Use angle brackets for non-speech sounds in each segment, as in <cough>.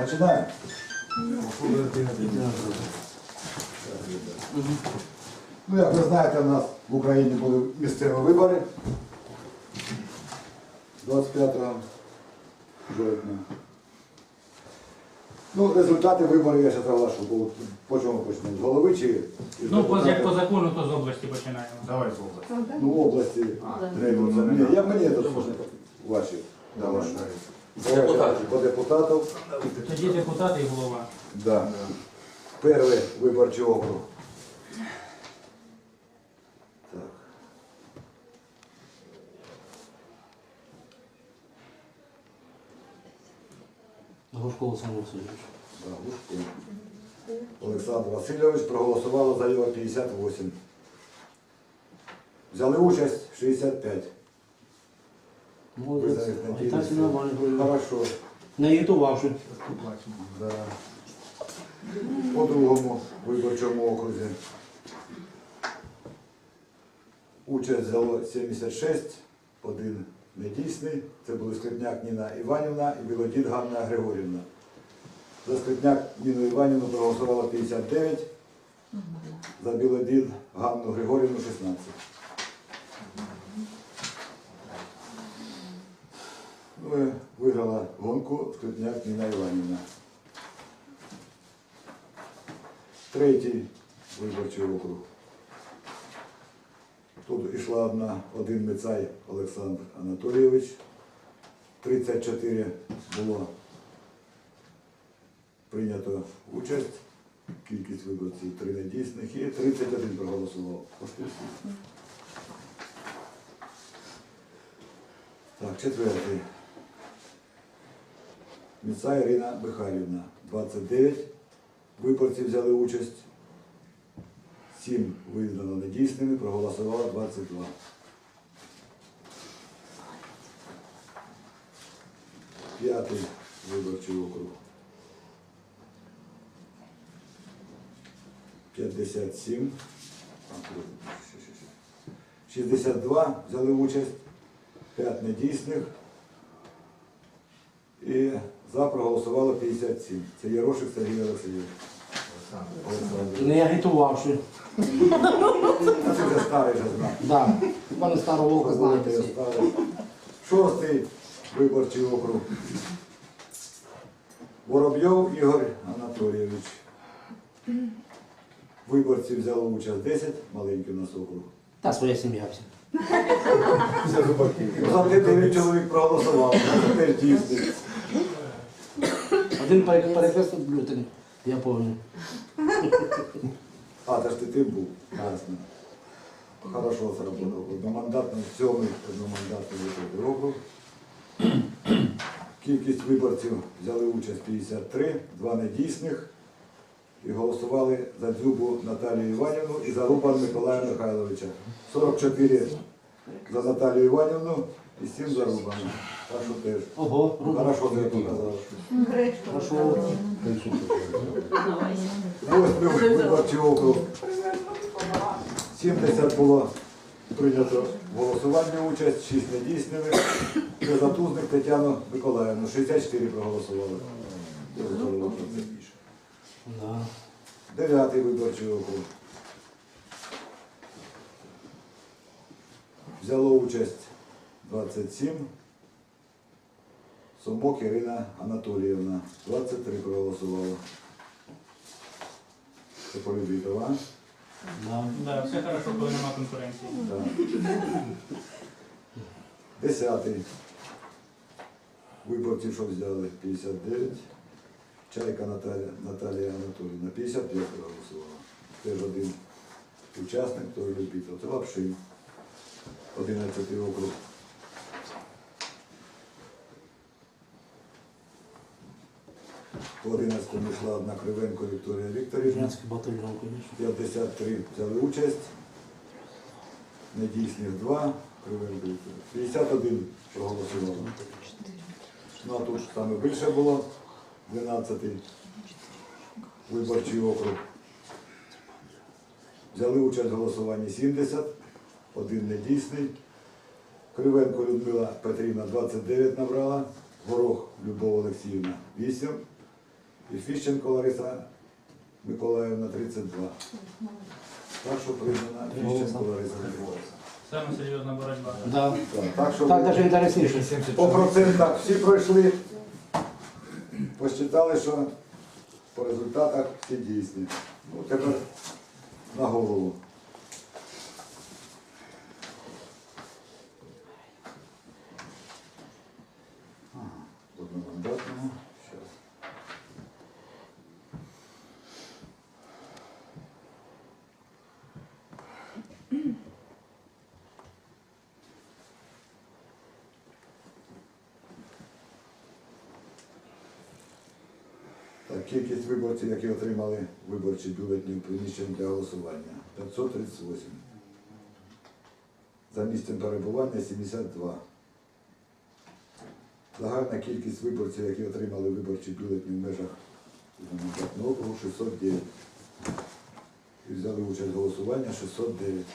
Починаємо. Ну, як ви знаєте, у нас в Україні були місцеві вибори 25 жовтня. Ну, результати виборів я ще оголошу. Бо По чому почнемо? З голови чи? із Ну, по- як по закону, то з області починаємо. Давай слово. Ну, в області. треба. Ні, я мені це ваші. Давай. По депутатам. Тоді депутати і голова. Да. Перший виборчий округ. Так. Олександр Васильович. Да, Лужко. Олександр Васильович проголосувало за його 58. Взяли участь 65. Молодець. А так і нормально говорили. Хорошо. Не агітувавши. Да. По другому виборчому окрузі. Участь взяло 76, один недійсний. Це були Скрипняк Ніна Іванівна і Білодід Ганна Григорівна. За Скрипняк Ніну Іванівну проголосувало 59, за Білодід Ганну Григорівну 16. Ну, і виграла гонку Скрипняк Ніна Іванівна. Третій виборчий округ. Тут йшла одна, один Мицай Олександр Анатолійович. 34 було прийнято участь. Кількість виборців три недійсних і 31 проголосував. Так, четвертий. Міцай Ірина Михайлівна, 29 виборців взяли участь. 7 визнано недійсними, проголосувало 22. П'ятий виборчий округ. 57. А, тут, ще, ще, ще. 62 взяли участь, 5 недійсних. І за проголосувало 57. Це Ярошик Сергій Олексійович. Олександр. Не агітувавши. А це вже старий вже знав. Да. Пане старого вовка знаєте. Шостий виборчий округ. Воробйов Ігор Анатолійович. Виборці взяло участь 10, маленький у нас округ. Та своя сім'я вся. За 9 чоловік проголосував, це теж. Один пере- перекреслив бюлетень. Я пам'ятаю. <laughs> А, це ж ти був. Ясно. Хорошо сработав. Одномандатний, сьомий одномандатний виборчий округ. <clears throat> Кількість виборців взяли участь 53, два недійсних. І голосували за Дзюбу Наталію Іванівну і за Рубан Миколая Михайловича. 44 за Наталію Іванівну і 7 за Рубана. Так що теж. Ого, Ну. Хорошо ти показав. Хорошо. Восьмий виборчий округ. 70 було прийнято в голосуванні участь, 6 недійсними. Незатузник Тетяну Миколаївну, 64 проголосували. Дев'ятий виборчий округ. Взяло участь 27. Сомок Ірина Анатоліївна. 23 проголосувала. Це полюбітова. Да. Да, все хорошо, коли нема конкуренції. Так. Десятий. Виборців, що взяли 59. Чайка Наталія, Наталія Анатоліївна 55 проголосувала. Теж один учасник, той любитель. Це Лапшин. 11 округ. По 11 йшла одна Кривенко Вікторія Вікторівна. Батальйон, звісно. 53 взяли участь. Недійсних 2, Кривенко Вікторія. 51 проголосували. Ну а тут саме більше було. 12 виборчий округ. Взяли участь в голосуванні 70, один недійсний. Кривенко Людмила Петрівна 29 набрала, Горох Любов Олексіївна 8, І Фіщенко Лариса Миколаївна 32. Так що признана Фіщенко Лариса Миколаївна. Саме серйозна боротьба. Да. Так, навіть що Так ви даже інтересніше. по процентах всі пройшли. Посчитали, що по результатах всі дійсні. Ну, тепер на голову. Кількість виборців, які отримали виборчі бюлетні в приміщенні для голосування 538. За місцем перебування 72. Загальна кількість виборців, які отримали виборчі бюлетні в межах округу 609. І взяли участь в голосуванні 609.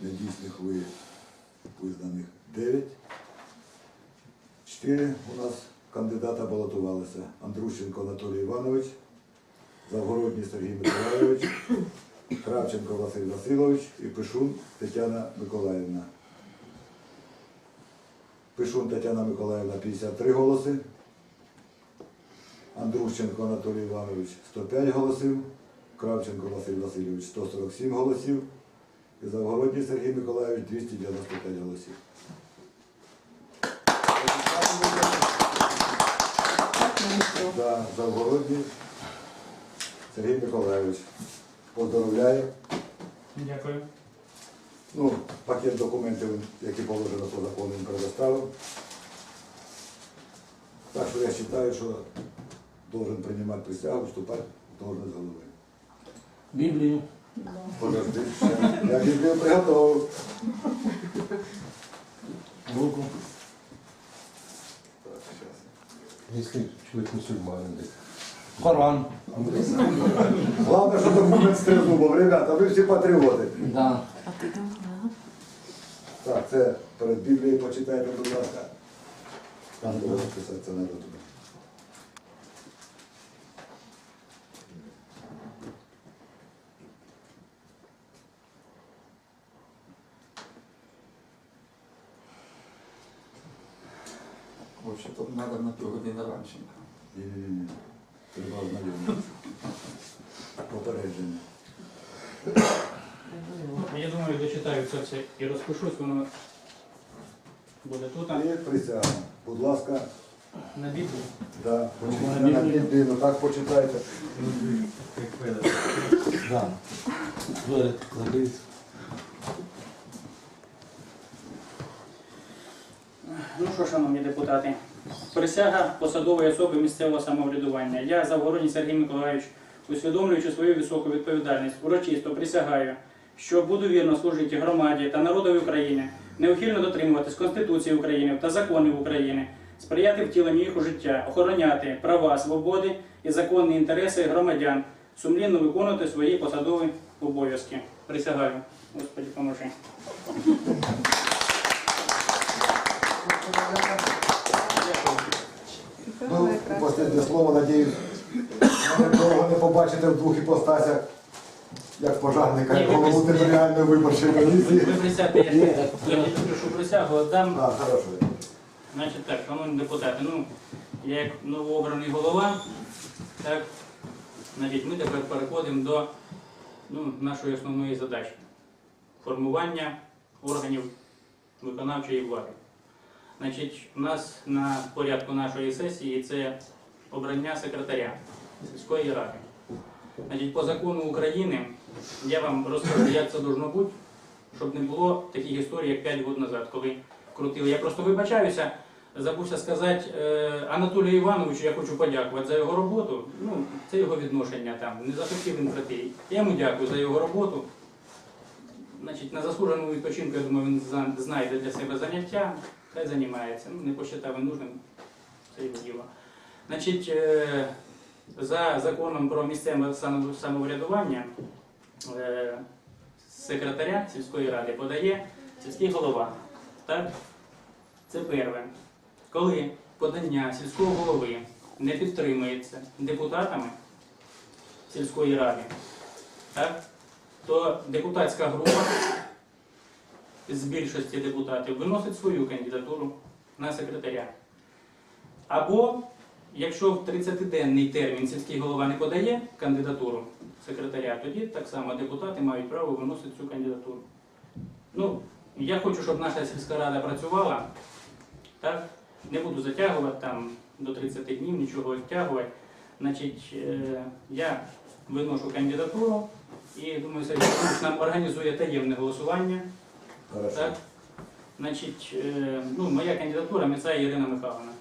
Недійсних ви визнаних 9. Чотири у нас кандидата балотувалися. Андрущенко Анатолій Іванович, Завгородній Сергій Миколайович, Кравченко Василь Васильович і Пишун Тетяна Миколаївна. Пишун Тетяна Миколаївна 53 голоси. Андрущенко Анатолій Іванович 105 голосів, Кравченко Василь Васильович 147 голосів і Завгородній Сергій Миколаївич 295 голосів. Да, Завгородній Сергій Миколаївич. Поздоровляю. Дякую. Ну, пакет документів, які положено по закону, він предоставив. Так що я вважаю, що должен приймати присягу, вступати в должность голови. Біблію. Подожди, ще. я Біблію приготував. Руку. Так, щас. Если человек мусульманин, Коран. Главное, что документ стрельнув, бо, ребята, ви всі патріоти. Да. Так, це перед Біблією почитайте, будь ласка. Там було написати, це треба туди. Вообще-то надо на півгодини раніше. Ні-ні-ні. Треба ознайомитися. Попередження. Я думаю, дочитаю це все і розпишусь, воно буде тут, а І присяга. Будь ласка, на біблію. да, почитайте на Біблії, ну так почитайте. Да. Двері закриті. Ну що, шановні депутати, присяга посадової особи місцевого самоврядування. Я, Завгородній Сергій Миколаївич, усвідомлюючи свою високу відповідальність, урочисто присягаю, що буду вірно служити громаді та народові України, неухильно дотримуватись Конституції України та законів України, сприяти втіленню їх у життя, охороняти права, свободи і законні інтереси громадян, сумлінно виконувати свої посадові обов'язки. Присягаю. Господи, поможи. Ну, останнє слово, надіюсь, довго не побачите в двох іпостасях, як пожарника, як голову територіальної виборчої комісії. Ви присядьте, я ще так. присягу, дам. А, хорошо. Значить так, шановні депутати, ну, я як новообраний голова, так, значить, ми тепер переходимо до ну, нашої основної задачі формування органів виконавчої влади. Значить, у нас на порядку нашої сесії це обрання секретаря сільської ради. Значить, по закону України я вам розкажу, як це должно бути, щоб не було таких історій, як 5 років назад, коли крутили. Я просто вибачаюся, забувся сказати е, Анатолію Івановичу, я хочу подякувати за його роботу. Ну, це його відношення там. Не захотів він прийти. Я йому дякую за його роботу. Значить, на заслуженому відпочинку, я думаю, він знайде для себе заняття, хай займається. Ну, не посчитав нужним, це його діло. Значить, е, за законом про місцеве самоврядування е, секретаря сільської ради подає сільський голова. Так? Це перше. Коли подання сільського голови не підтримується депутатами сільської ради, так, то депутатська група з більшості депутатів виносить свою кандидатуру на секретаря. Або, якщо в 30-денний термін сільський голова не подає кандидатуру секретаря, тоді так само депутати мають право виносити цю кандидатуру. Ну, я хочу, щоб наша сільська рада працювала. Так? Не буду затягувати там до 30 днів, нічого відтягувати. Значить, е, я виношу кандидатуру і думаю, Володимирович нам організує таємне голосування. Хорошо. Так? Значить, е, ну, моя кандидатура Міцая Ірина Михайловна.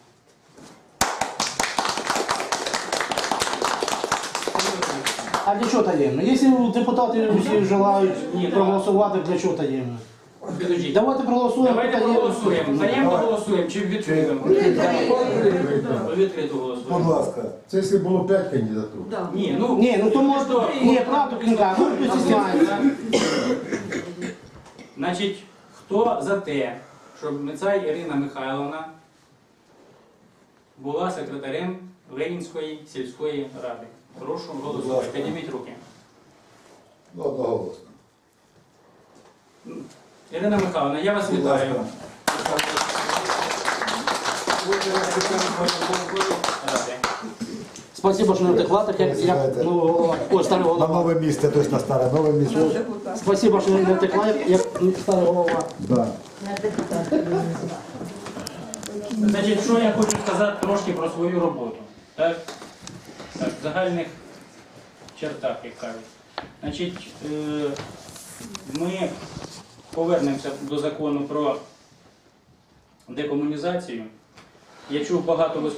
А для чого таємно? Якщо депутати всі желають проголосувати, для чого таємно? Підождіть. Давайте проголосуємо. Давайте таємно. проголосуємо. Таємно Давай. голосуємо чи відкрито? Відкрито Будь голосуємо. ласка. Це якщо було 5 кандидатур. Да. Ні, ну, Ні, ну то може, ні, правда, кінка, ну хто стісняється. Значить, хто за те, щоб Мицай Ірина Михайловна була секретарем Ленінської сільської ради? Прошу голосувати. Підніміть руки. Одноголосно. Ірина Михайловна, я вас вітаю. ради. Спасибо, що не втекла, так як, як ну, голова. Ой, старий На голова. нове місце, тобто на старе нове місце. Спасибо, що не втекла, як, як старий голова. Да. Значить, що я хочу сказати трошки про свою роботу. Так? Так, в загальних чертах, як кажуть. Значить, е, ми повернемося до закону про декомунізацію. Я чув багато виступів.